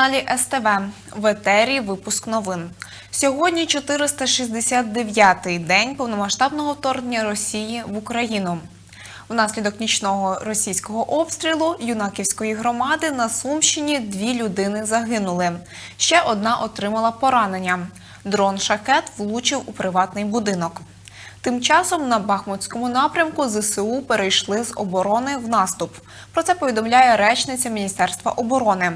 Телеканалі СТВ. В етері випуск новин. Сьогодні 469-й день повномасштабного вторгнення Росії в Україну. Внаслідок нічного російського обстрілу юнаківської громади на Сумщині дві людини загинули. Ще одна отримала поранення. Дрон шакет влучив у приватний будинок. Тим часом на Бахмутському напрямку ЗСУ перейшли з оборони в наступ. Про це повідомляє речниця Міністерства оборони.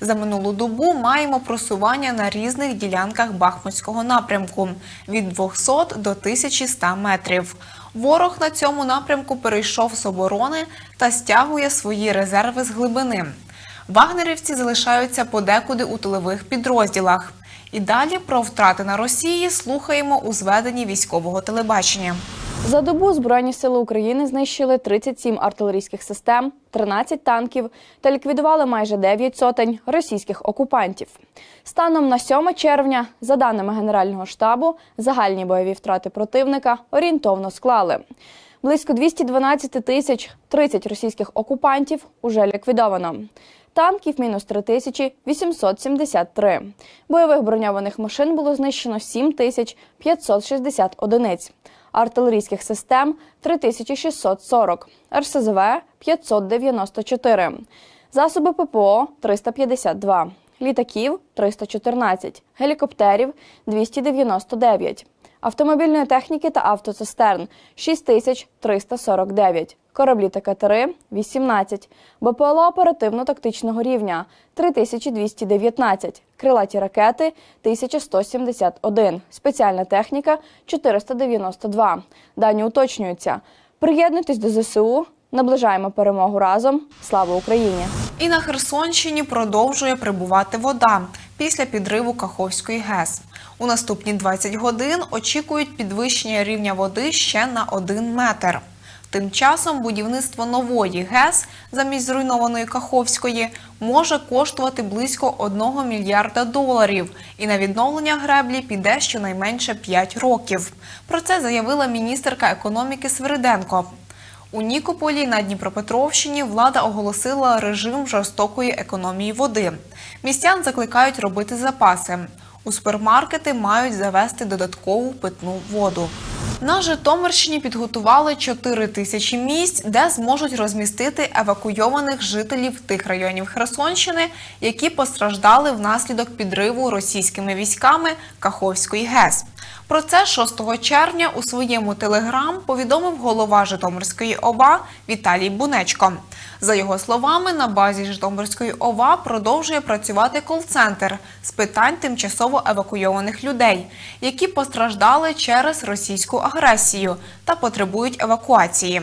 За минулу добу маємо просування на різних ділянках Бахмутського напрямку від 200 до 1100 метрів. Ворог на цьому напрямку перейшов з оборони та стягує свої резерви з глибини. Вагнерівці залишаються подекуди у тилових підрозділах. І далі про втрати на Росії слухаємо у зведенні військового телебачення. За добу Збройні сили України знищили 37 артилерійських систем, 13 танків та ліквідували майже 9 сотень російських окупантів. Станом на 7 червня, за даними Генерального штабу, загальні бойові втрати противника орієнтовно склали. Близько 212 тисяч 30 російських окупантів уже ліквідовано. Танків мінус 3873. Бойових броньованих машин було знищено 7560 одиниць. Артилерійських систем 3640, РСЗВ 594, засоби ППО 352, літаків 314, гелікоптерів 299, автомобільної техніки та автоцистерн 6349, кораблі та катери 18, БПЛА оперативно-тактичного рівня 3219, крилаті ракети 1171, спеціальна техніка 492. Дані уточнюються. Приєднуйтесь до ЗСУ, наближаємо перемогу разом. Слава Україні! І на Херсонщині продовжує прибувати вода після підриву Каховської ГЕС. У наступні 20 годин очікують підвищення рівня води ще на 1 метр. Тим часом будівництво нової ГЕС замість зруйнованої Каховської може коштувати близько 1 мільярда доларів, і на відновлення греблі піде щонайменше 5 років. Про це заявила міністерка економіки Свириденко. У Нікополі на Дніпропетровщині влада оголосила режим жорстокої економії води. Містян закликають робити запаси. У супермаркети мають завести додаткову питну воду. На Житомирщині підготували 4 тисячі місць, де зможуть розмістити евакуйованих жителів тих районів Херсонщини, які постраждали внаслідок підриву російськими військами Каховської ГЕС. Про це 6 червня у своєму телеграм повідомив голова Житомирської ОВА Віталій Бунечко. За його словами, на базі Житомирської ОВА продовжує працювати кол-центр з питань тимчасово евакуйованих людей, які постраждали через російську агресію та потребують евакуації.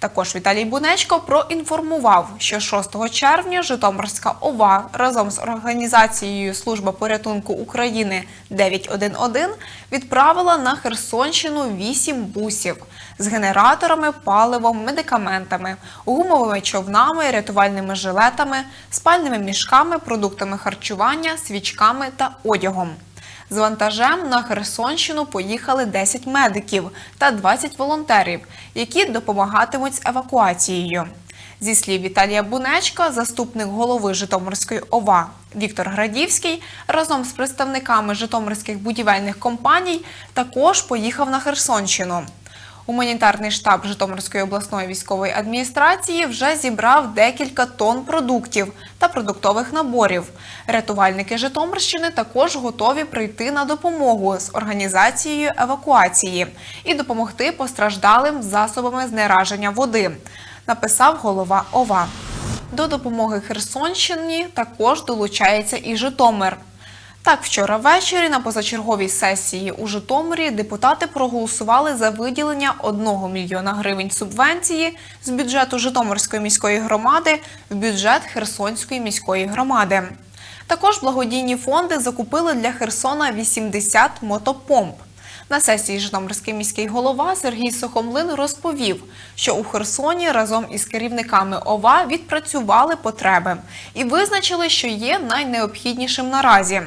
Також Віталій Бунечко проінформував, що 6 червня Житомирська ОВА разом з організацією Служба порятунку України 911 відправила на Херсонщину 8 бусів з генераторами, паливом, медикаментами, гумовими човнами, рятувальними жилетами, спальними мішками, продуктами харчування, свічками та одягом. З вантажем на Херсонщину поїхали 10 медиків та 20 волонтерів, які допомагатимуть з евакуацією. Зі слів Віталія Бунечка, заступник голови Житомирської ОВА Віктор Градівський разом з представниками житомирських будівельних компаній також поїхав на Херсонщину. Гуманітарний штаб Житомирської обласної військової адміністрації вже зібрав декілька тонн продуктів та продуктових наборів. Рятувальники Житомирщини також готові прийти на допомогу з організацією евакуації і допомогти постраждалим засобами знераження води, написав голова ОВА. До допомоги Херсонщині також долучається і Житомир. Так, вчора ввечері на позачерговій сесії у Житомирі депутати проголосували за виділення 1 мільйона гривень субвенції з бюджету Житомирської міської громади в бюджет Херсонської міської громади. Також благодійні фонди закупили для Херсона 80 мотопомп. На сесії Житомирський міський голова Сергій Сухомлин розповів, що у Херсоні разом із керівниками ОВА відпрацювали потреби і визначили, що є найнеобхіднішим наразі.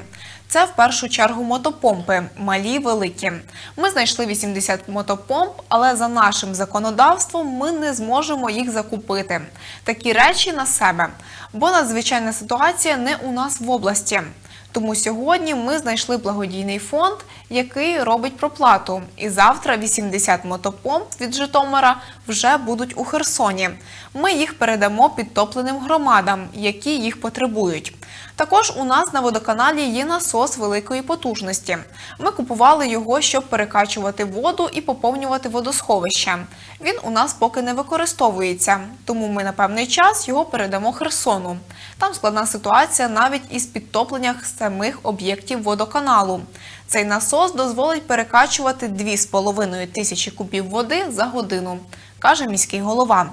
Це в першу чергу мотопомпи, малі великі. Ми знайшли 80 мотопомп, але за нашим законодавством ми не зможемо їх закупити. Такі речі на себе, бо надзвичайна ситуація не у нас в області. Тому сьогодні ми знайшли благодійний фонд, який робить проплату. І завтра 80 мотопомп від Житомира вже будуть у Херсоні. Ми їх передамо підтопленим громадам, які їх потребують. Також у нас на водоканалі є насос великої потужності. Ми купували його, щоб перекачувати воду і поповнювати водосховище. Він у нас поки не використовується, тому ми на певний час його передамо Херсону. Там складна ситуація навіть із підтопленням самих об'єктів водоканалу. Цей насос дозволить перекачувати 2,5 тисячі кубів води за годину, каже міський голова.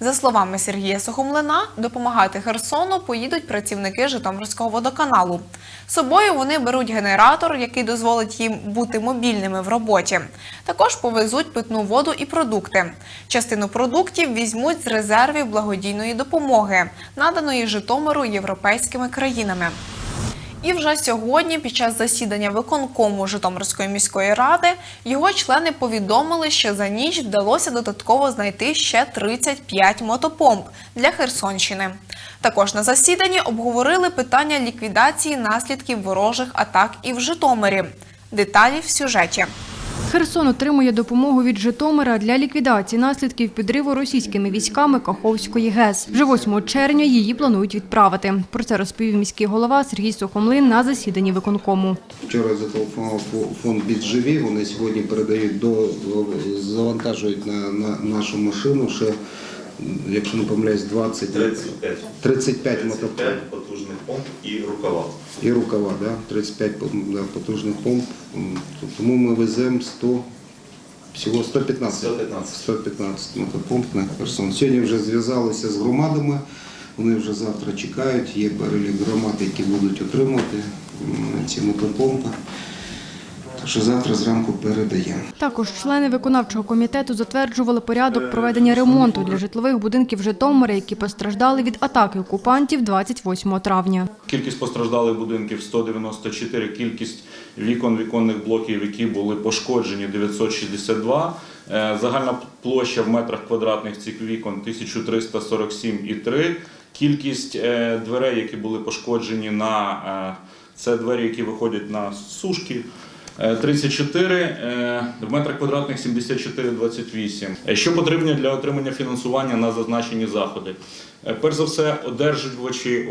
За словами Сергія Сухомлина, допомагати Херсону поїдуть працівники Житомирського водоканалу. Собою вони беруть генератор, який дозволить їм бути мобільними в роботі. Також повезуть питну воду і продукти. Частину продуктів візьмуть з резервів благодійної допомоги, наданої Житомиру європейськими країнами. І вже сьогодні, під час засідання виконкому Житомирської міської ради, його члени повідомили, що за ніч вдалося додатково знайти ще 35 мотопомп для Херсонщини. Також на засіданні обговорили питання ліквідації наслідків ворожих атак і в Житомирі. Деталі в сюжеті. Херсон отримує допомогу від Житомира для ліквідації наслідків підриву російськими військами Каховської ГЕС. Вже 8 червня її планують відправити. Про це розповів міський голова Сергій Сухомлин на засіданні виконкому. Вчора зателефонував фо- фонд «Бідживі», вони сьогодні передають до завантажують на, на нашу машину ще, якщо не помиляюсь, 20 35. 35 мотопомп 35 потужних помп і рукава. І рукава, да? 35 потужних помп. Тому ми веземо 100, всього 115, 115. 115 мотопомп на Херсон. Сьогодні вже зв'язалися з громадами, вони вже завтра чекають, є перелік громад, які будуть отримувати ці мотопомпи. Що завтра зранку передаємо. Також члени виконавчого комітету затверджували порядок проведення ремонту для житлових будинків Житомира, які постраждали від атаки окупантів 28 травня. Кількість постраждалих будинків 194, кількість вікон, віконних блоків, які були пошкоджені 962. Е, Загальна площа в метрах квадратних цих вікон 1347,3. Кількість е, дверей, які були пошкоджені на е, це двері, які виходять на сушки. Е, 34, е, в метрах квадратних 74,28. Е, Що потрібно для отримання фінансування на зазначені заходи? Е, Перш за все, одержувачі,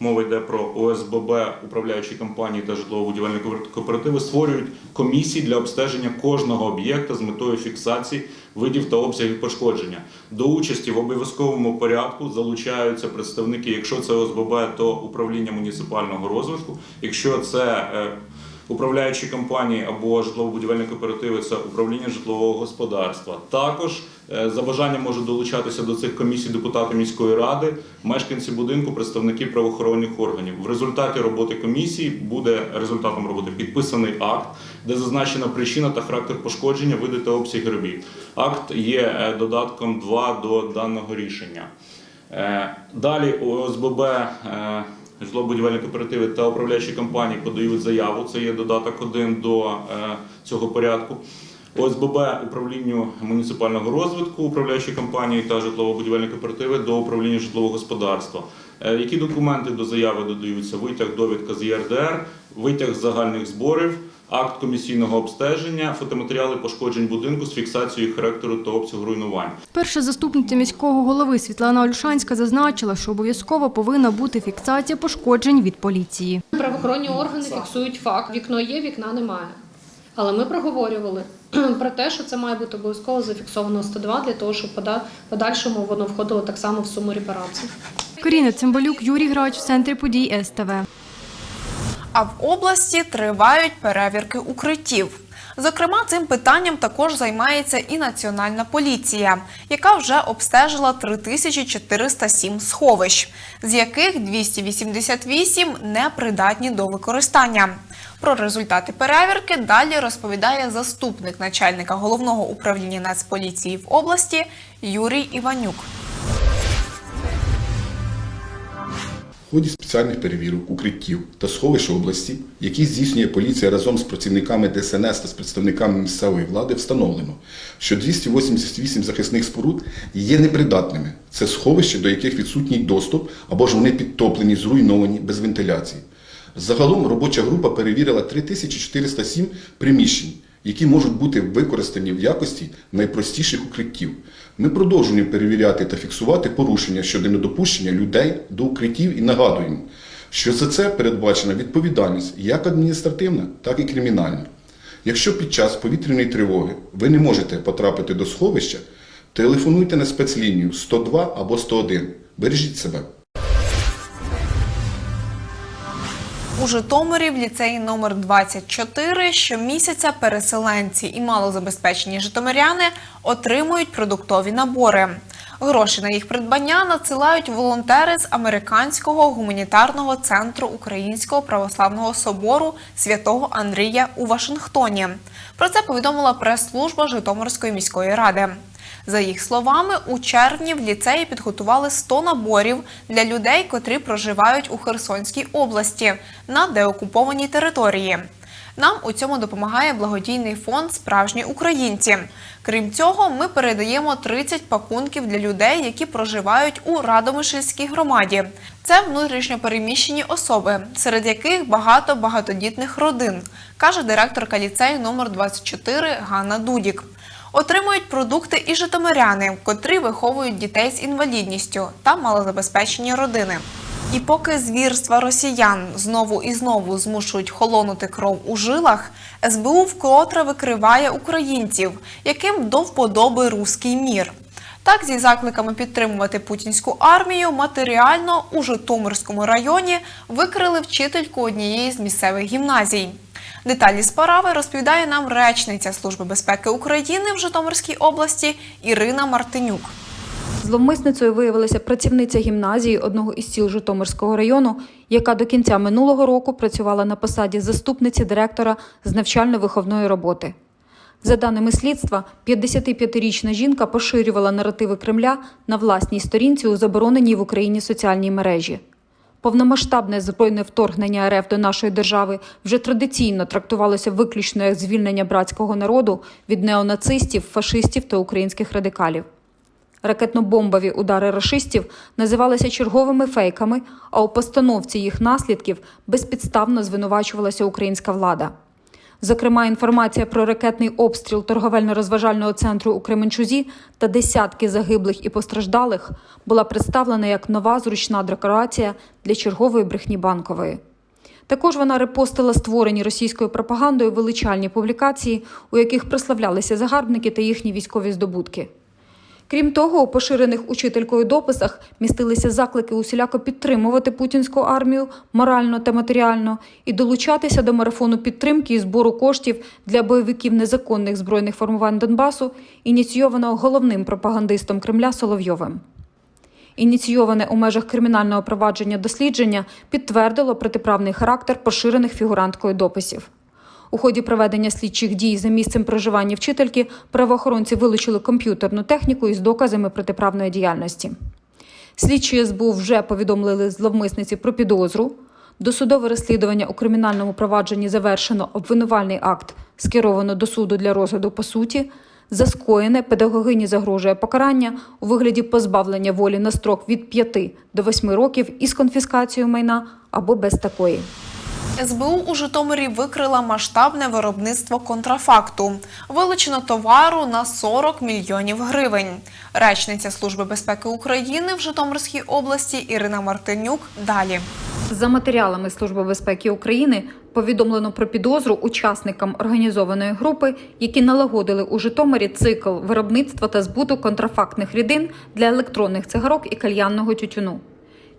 мова йде про ОСББ, управляючі компанії та житлово-будівельні кооперативи, створюють комісії для обстеження кожного об'єкта з метою фіксації видів та обсягів пошкодження. До участі в обов'язковому порядку залучаються представники, якщо це ОСББ, то управління муніципального розвитку, якщо це е, управляючі компанії або житлово-будівельні кооперативи це управління житлового господарства. Також е, за бажанням можуть долучатися до цих комісій депутати міської ради, мешканці будинку, представники правоохоронних органів. В результаті роботи комісії буде результатом роботи підписаний акт, де зазначена причина та характер пошкодження, види та обсяг робіт. Акт є е, додатком 2 до даного рішення. Е, Далі ОСББ, житлово-будівельні кооперативи та управляючі компанії подають заяву. Це є додаток 1 до е, цього порядку. ОСББ управлінню муніципального розвитку, управляючі компанії та житлово-будівельні кооперативи до управління житлового господарства. Е, Які документи до заяви додаються? Витяг, довідка з ЄРДР, витяг з загальних зборів, акт комісійного обстеження, фотоматеріали пошкоджень будинку з фіксацією характеру та обсягу руйнувань. Перша заступниця міського голови Світлана Ольшанська зазначила, що обов'язково повинна бути фіксація пошкоджень від поліції. Правоохоронні органи фіксують факт. Вікно є, вікна немає. Але ми проговорювали про те, що це має бути обов'язково зафіксовано 102 для того, щоб пода- подальшому воно входило так само в суму репарацій. Каріна Цимбалюк, Юрій Грач, в центрі подій СТВ. А в області тривають перевірки укриттів. Зокрема, цим питанням також займається і Національна поліція, яка вже обстежила 3407 сховищ, з яких 288 непридатні до використання. Про результати перевірки далі розповідає заступник начальника головного управління Нацполіції в області Юрій Іванюк. Ході спеціальних перевірок укриттів та сховищ області, які здійснює поліція разом з працівниками ДСНС та з представниками місцевої влади, встановлено, що 288 захисних споруд є непридатними. Це сховища, до яких відсутній доступ або ж вони підтоплені, зруйновані без вентиляції. Загалом робоча група перевірила 3407 приміщень, які можуть бути використані в якості найпростіших укриттів. Ми продовжуємо перевіряти та фіксувати порушення щодо недопущення людей до укриттів і нагадуємо, що за це передбачена відповідальність як адміністративна, так і кримінальна. Якщо під час повітряної тривоги ви не можете потрапити до сховища, телефонуйте на спецлінію 102 або 101. Бережіть себе. У Житомирі в ліцеї номер 24 щомісяця переселенці і малозабезпечені житомиряни отримують продуктові набори. Гроші на їх придбання надсилають волонтери з американського гуманітарного центру Українського православного собору святого Андрія у Вашингтоні. Про це повідомила прес-служба Житомирської міської ради. За їх словами, у червні в ліцеї підготували 100 наборів для людей, котрі проживають у Херсонській області на деокупованій території. Нам у цьому допомагає благодійний фонд Справжні українці. Крім цього, ми передаємо 30 пакунків для людей, які проживають у Радомишльській громаді. Це внутрішньопереміщені особи, серед яких багато багатодітних родин, каже директорка ліцею номер 24 Ганна Дудік. Отримують продукти і житомиряни, котрі виховують дітей з інвалідністю та малозабезпечені родини. І поки звірства росіян знову і знову змушують холонути кров у жилах, СБУ вкотре викриває українців, яким до вподоби руський мір. Так, зі закликами підтримувати путінську армію матеріально у Житомирському районі викрили вчительку однієї з місцевих гімназій. Деталі справи розповідає нам речниця Служби безпеки України в Житомирській області Ірина Мартинюк. Зловмисницею виявилася працівниця гімназії одного із сіл Житомирського району, яка до кінця минулого року працювала на посаді заступниці директора з навчально-виховної роботи. За даними слідства, 55-річна жінка поширювала наративи Кремля на власній сторінці у забороненій в Україні соціальній мережі. Повномасштабне збройне вторгнення РФ до нашої держави вже традиційно трактувалося виключно як звільнення братського народу від неонацистів, фашистів та українських радикалів. Ракетно-бомбові удари рашистів називалися черговими фейками, а у постановці їх наслідків безпідставно звинувачувалася українська влада. Зокрема, інформація про ракетний обстріл торговельно-розважального центру у Кременчузі та десятки загиблих і постраждалих була представлена як нова зручна декорація для чергової брехні банкової. Також вона репостила створені російською пропагандою величальні публікації, у яких прославлялися загарбники та їхні військові здобутки. Крім того, у поширених учителькою дописах містилися заклики усіляко підтримувати путінську армію морально та матеріально і долучатися до марафону підтримки і збору коштів для бойовиків незаконних збройних формувань Донбасу, ініційованого головним пропагандистом Кремля Соловйовим. Ініційоване у межах кримінального провадження дослідження підтвердило протиправний характер поширених фігуранткою дописів. У ході проведення слідчих дій за місцем проживання вчительки правоохоронці вилучили комп'ютерну техніку із доказами протиправної діяльності. Слідчі СБУ вже повідомили зловмисниці про підозру. Досудове розслідування у кримінальному провадженні завершено обвинувальний акт, скеровано до суду для розгляду по суті. За скоєне педагогині загрожує покарання у вигляді позбавлення волі на строк від 5 до 8 років із конфіскацією майна або без такої. СБУ у Житомирі викрила масштабне виробництво контрафакту. Вилучено товару на 40 мільйонів гривень. Речниця Служби безпеки України в Житомирській області Ірина Мартинюк. Далі. За матеріалами Служби безпеки України повідомлено про підозру учасникам організованої групи, які налагодили у Житомирі цикл виробництва та збуту контрафактних рідин для електронних цигарок і кальянного тютюну.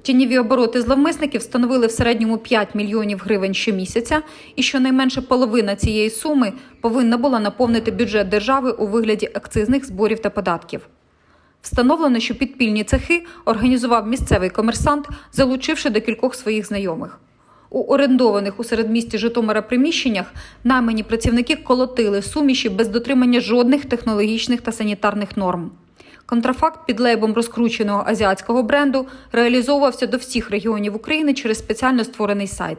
Тіньові обороти зловмисників становили в середньому 5 мільйонів гривень щомісяця, і щонайменше половина цієї суми повинна була наповнити бюджет держави у вигляді акцизних зборів та податків. Встановлено, що підпільні цехи організував місцевий комерсант, залучивши до кількох своїх знайомих. У орендованих у середмісті Житомира приміщеннях наймані працівники колотили суміші без дотримання жодних технологічних та санітарних норм. Контрафакт під лейбом розкрученого азіатського бренду реалізовувався до всіх регіонів України через спеціально створений сайт.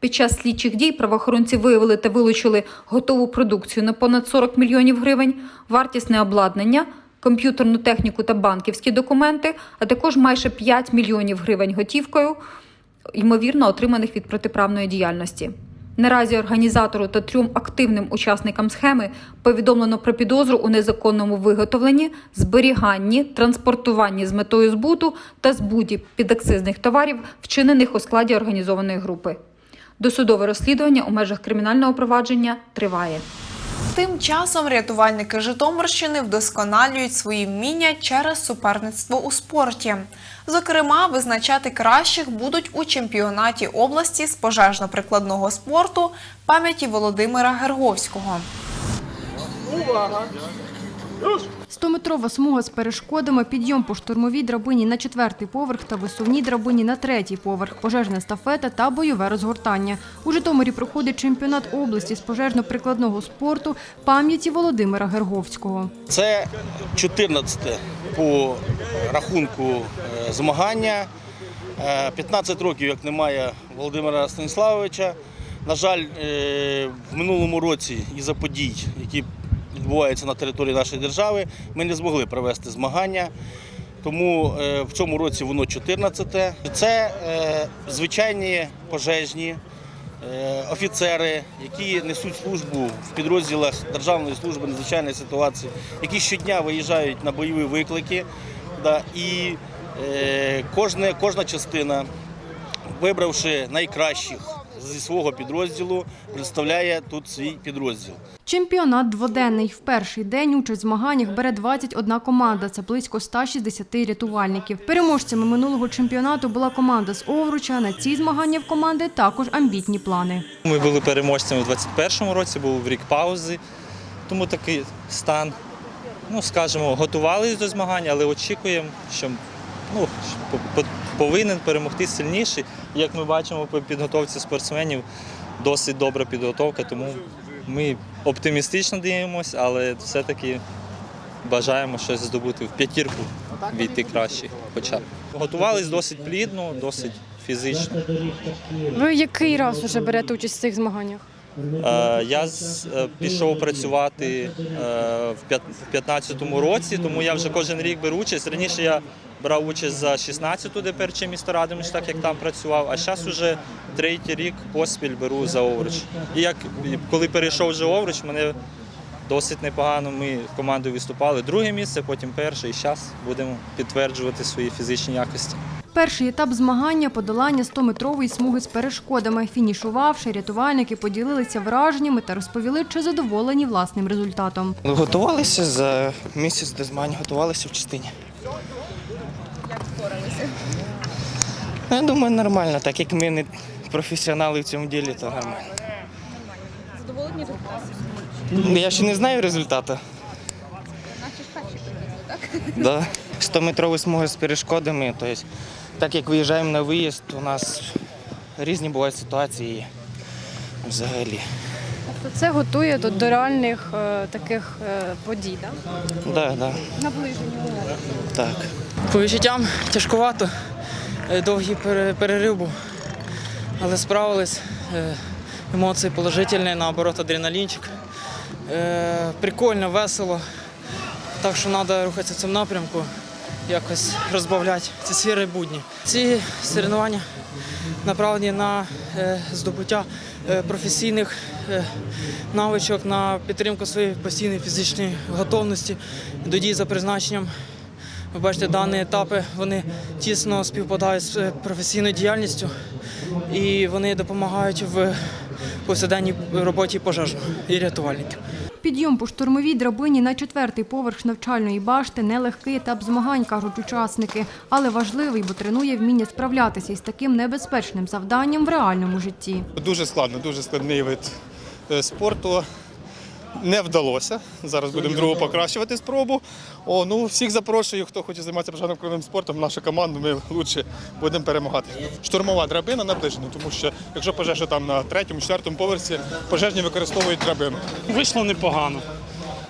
Під час слідчих дій правоохоронці виявили та вилучили готову продукцію на понад 40 мільйонів гривень, вартісне обладнання, комп'ютерну техніку та банківські документи, а також майже 5 мільйонів гривень готівкою, ймовірно отриманих від протиправної діяльності. Наразі організатору та трьом активним учасникам схеми повідомлено про підозру у незаконному виготовленні, зберіганні, транспортуванні з метою збуту та збуті підакцизних товарів, вчинених у складі організованої групи. Досудове розслідування у межах кримінального провадження триває. Тим часом рятувальники Житомирщини вдосконалюють свої вміння через суперництво у спорті. Зокрема, визначати кращих будуть у чемпіонаті області з пожежно-прикладного спорту пам'яті Володимира Герговського. 100-метрова смуга з перешкодами, підйом по штурмовій драбині на четвертий поверх та висувній драбині на третій поверх, пожежна естафета та бойове розгортання. У Житомирі проходить чемпіонат області з пожежно-прикладного спорту пам'яті Володимира Герговського. Це 14 по рахунку змагання. Е, 15 років, як немає Володимира Станіславовича. На жаль, е, в минулому році із-за подій, які відбуваються на території нашої держави, ми не змогли провести змагання. Тому е, в цьому році воно 14. Це е, звичайні пожежні е, офіцери, які несуть службу в підрозділах Державної служби надзвичайної ситуації, які щодня виїжджають на бойові виклики. І е, кожне, кожна частина, вибравши найкращих зі свого підрозділу, представляє тут свій підрозділ. Чемпіонат дводенний. В перший день участь в змаганнях бере 21 команда. Це близько 160 рятувальників. Переможцями минулого чемпіонату була команда з Овруча. На ці змагання в команди також амбітні плани. Ми були переможцями у 2021 році, був рік паузи, тому такий стан. Ну, скажімо, готувалися до змагань, але очікуємо, що ну, по- по- повинен перемогти сильніший. Як ми бачимо по підготовці спортсменів, досить добра підготовка, тому ми оптимістично дивимося, але все-таки бажаємо щось здобути в п'ятірку, війти краще хоча б. Готувалися досить плідно, досить фізично. Ви який раз вже берете участь в цих змаганнях? Е, Я е, пішов працювати е, в 2015 році, тому я вже кожен рік беру участь. Раніше я брав участь за 16-ту ДПРЧ місто Радомиш, так як там працював, а зараз вже третій рік поспіль беру за Овруч. І як коли перейшов вже Овруч, мене досить непогано. Ми командою виступали друге місце, потім перше, і зараз будемо підтверджувати свої фізичні якості. Перший етап змагання подолання 100-метрової смуги з перешкодами. Фінішувавши, рятувальники поділилися враженнями та розповіли, чи задоволені власним результатом. Ну, Готувалися за місяць до змагань, готувалися в частині. Як впоралися? Я думаю, нормально, так як ми не професіонали в цьому ділі, то нормально. Задоволені результатом? Я ще не знаю результату. Наші ж перші так? Да. 100-метрові смуги з перешкодами. Тобто, так як виїжджаємо на виїзд, у нас різні бувають ситуації взагалі. Тобто це готує до, до реальних е, таких е, подій, так? Да, да, Наближені умови. так. По відчуттям тяжкувато, е, довгий пере- перерив був, але справились. Е, Емоції положительні, наоборот, адреналінчик. Е, Прикольно, весело. Так що треба рухатися в цьому напрямку, якось розбавляти ці сфери будні. Ці соревнування направлені на е, здобуття е, професійних е, навичок, на підтримку своєї постійної фізичної готовності до дій за призначенням. Ви бачите, дані етапи вони тісно співпадають з професійною діяльністю і вони допомагають в повсякденній роботі пожежного і рятувальників. Підйом по штурмовій драбині на четвертий поверх навчальної башти – нелегкий етап змагань, кажуть учасники, але важливий, бо тренує вміння справлятися із таким небезпечним завданням в реальному житті. Дуже складно, дуже складний вид е, спорту. Не вдалося. Зараз будемо другу покращувати спробу. О, ну всіх запрошую, хто хоче займатися пожежним кровним спортом, нашу команду ми лучше будемо перемагати. Штурмова драбина наближена, тому що якщо пожежа там на третьому, четвертому поверсі, пожежні використовують драбину. Вийшло непогано,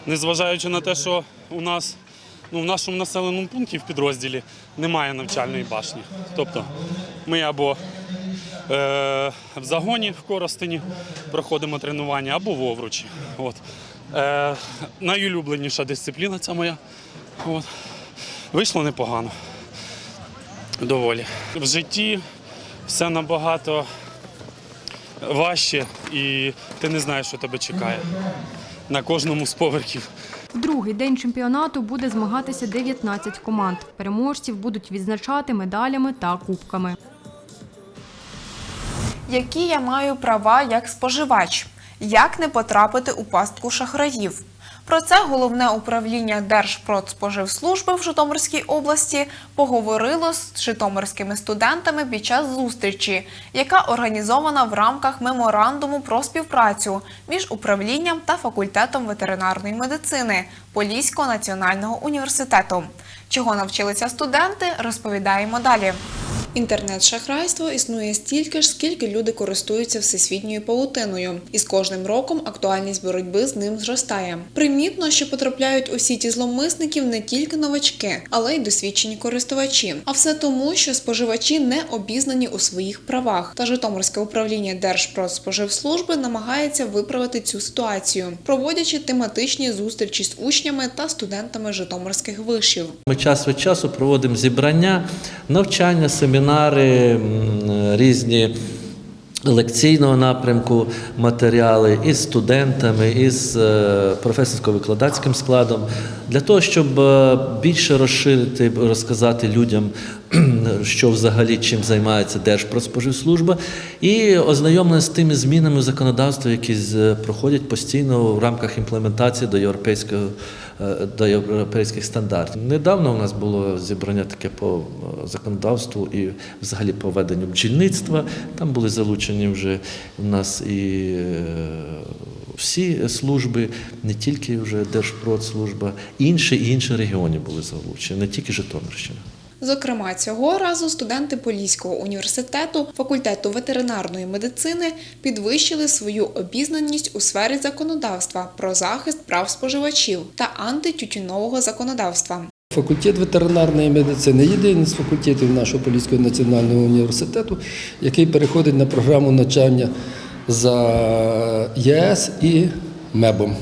незважаючи на те, що у нас ну, в нашому населеному пункті в підрозділі немає навчальної башні. Тобто ми або в загоні в Коростені проходимо тренування, або в Овручі. От. Е, найулюбленіша дисципліна ця моя. От. Вийшло непогано. Доволі. В житті все набагато важче, і ти не знаєш, що тебе чекає на кожному з поверхів. Другий день чемпіонату буде змагатися 19 команд. Переможців будуть відзначати медалями та кубками. Які я маю права як споживач? Як не потрапити у пастку шахраїв? Про це головне управління Держпродспоживслужби в Житомирській області поговорило з житомирськими студентами під час зустрічі, яка організована в рамках меморандуму про співпрацю між управлінням та факультетом ветеринарної медицини Поліського національного університету. Чого навчилися студенти, розповідаємо далі. Інтернет-шахрайство існує стільки ж, скільки люди користуються всесвітньою павутиною, і з кожним роком актуальність боротьби з ним зростає. Примітно, що потрапляють у сіті зловмисників не тільки новачки, але й досвідчені користувачі. А все тому, що споживачі не обізнані у своїх правах. Та Житомирське управління Держпродспоживслужби намагається виправити цю ситуацію, проводячи тематичні зустрічі з учнями та студентами житомирських вишів. Ми час від часу проводимо зібрання, навчання, семінари, м, різні лекційного напрямку матеріали із студентами, із е, професорсько-викладацьким складом, для того, щоб е, більше розширити, розказати людям, що взагалі чим займається Держпродспоживслужба, і ознайомлення з тими змінами законодавства, які проходять постійно в рамках імплементації до європейського е, до європейських стандартів. Недавно у нас було зібрання таке по е, законодавству і взагалі по веденню бджільництва. Там були залучені вже у нас і е, всі служби, не тільки вже Держпродслужба, інші і інші регіони були залучені, не тільки Житомирщина. Зокрема, цього разу студенти Поліського університету факультету ветеринарної медицини підвищили свою обізнаність у сфері законодавства про захист прав споживачів та антитютюнового законодавства. Факультет ветеринарної медицини єдиний з факультетів нашого Поліського національного університету, який переходить на програму навчання за ЄС і МЕБом.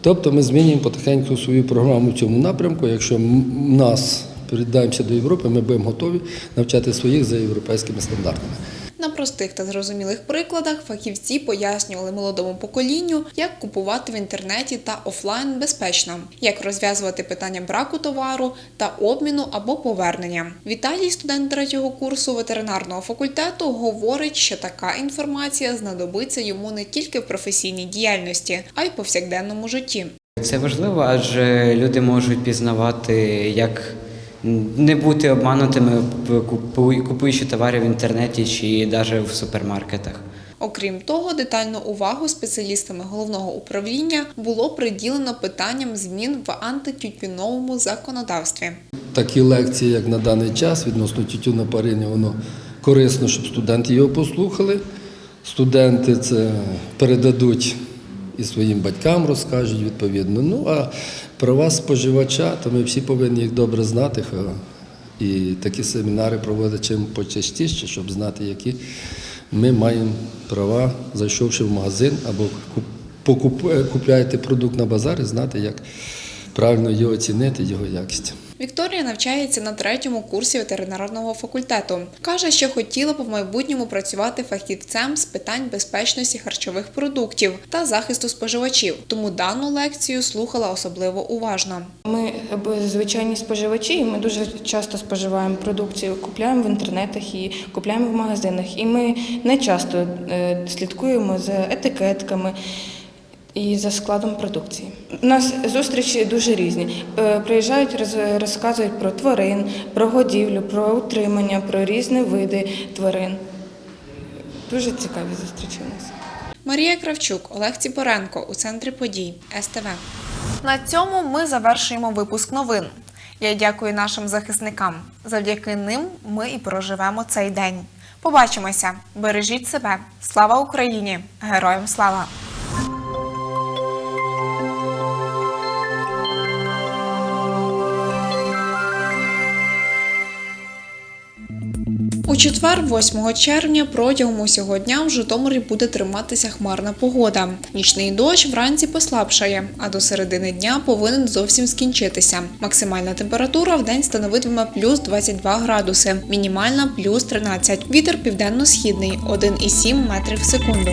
Тобто ми змінюємо потихеньку свою програму в цьому напрямку. Якщо нас передаємося до Європи, ми будемо готові навчати своїх за європейськими стандартами. На простих та зрозумілих прикладах фахівці пояснювали молодому поколінню, як купувати в інтернеті та офлайн безпечно, як розв'язувати питання браку товару та обміну або повернення. Віталій, студент третього курсу ветеринарного факультету, говорить, що така інформація знадобиться йому не тільки в професійній діяльності, а й повсякденному житті. Це важливо, адже люди можуть пізнавати, як не бути обманутими, купуючи товари в інтернеті чи навіть в супермаркетах. Окрім того, детальну увагу спеціалістами головного управління було приділено питанням змін в антитютюновому законодавстві. Такі лекції, як на даний час, відносно тютюнопарення, воно корисно, щоб студенти його послухали. Студенти це передадуть і своїм батькам розкажуть відповідно. Ну а права споживача, то ми всі повинні їх добре знати. І такі семінари проводити чим почастіше, щоб знати, які ми маємо права, зайшовши в магазин або купляєте продукт на базарі, знати, як правильно його оцінити, його якість. Вікторія навчається на третьому курсі ветеринарного факультету. Каже, що хотіла б в майбутньому працювати фахівцем з питань безпечності харчових продуктів та захисту споживачів. Тому дану лекцію слухала особливо уважно. Ми звичайні споживачі, і ми дуже часто споживаємо продукцію, купляємо в інтернетах і купляємо в магазинах. І ми не часто е, слідкуємо за етикетками. І за складом продукції. У нас зустрічі дуже різні. Е, Приїжджають, роз- розказують про тварин, про годівлю, про утримання, про різні види тварин. Дуже цікаві зустрічі у нас. Марія Кравчук, Олег Ціпоренко у центрі подій СТВ. На цьому ми завершуємо випуск новин. Я дякую нашим захисникам. Завдяки ним ми і проживемо цей день. Побачимося! Бережіть себе! Слава Україні! Героям слава! У четвер, 8 червня, протягом усього дня в Житомирі буде триматися хмарна погода. Нічний дощ вранці послабшає, а до середини дня повинен зовсім скінчитися. Максимальна температура в день становитиме плюс 22 градуси, мінімальна плюс 13. Вітер південно-східний 1,7 метрів в секунду.